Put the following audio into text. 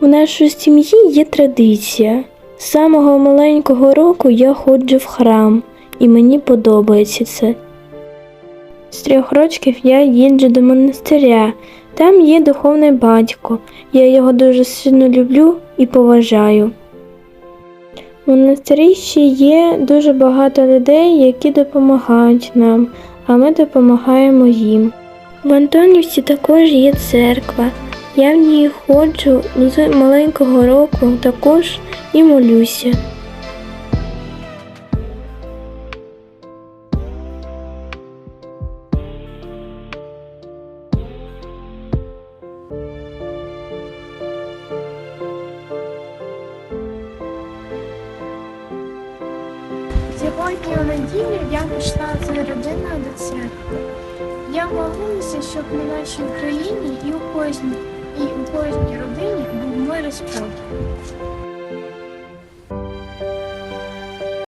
У нашій сім'ї є традиція. З самого маленького року я ходжу в храм, і мені подобається це. З трьох років я їжджу до монастиря. Там є духовний батько. Я його дуже сильно люблю і поважаю. В монастирі ще є дуже багато людей, які допомагають нам, а ми допомагаємо їм. В Антонівці також є церква. Я в ній ходжу з маленького року також і молюся. Сьогодні у неділю я пішла з родиною до церкви. Я молилася, щоб на нашій країні і у кожній, і у кожній родині був мир і спокій.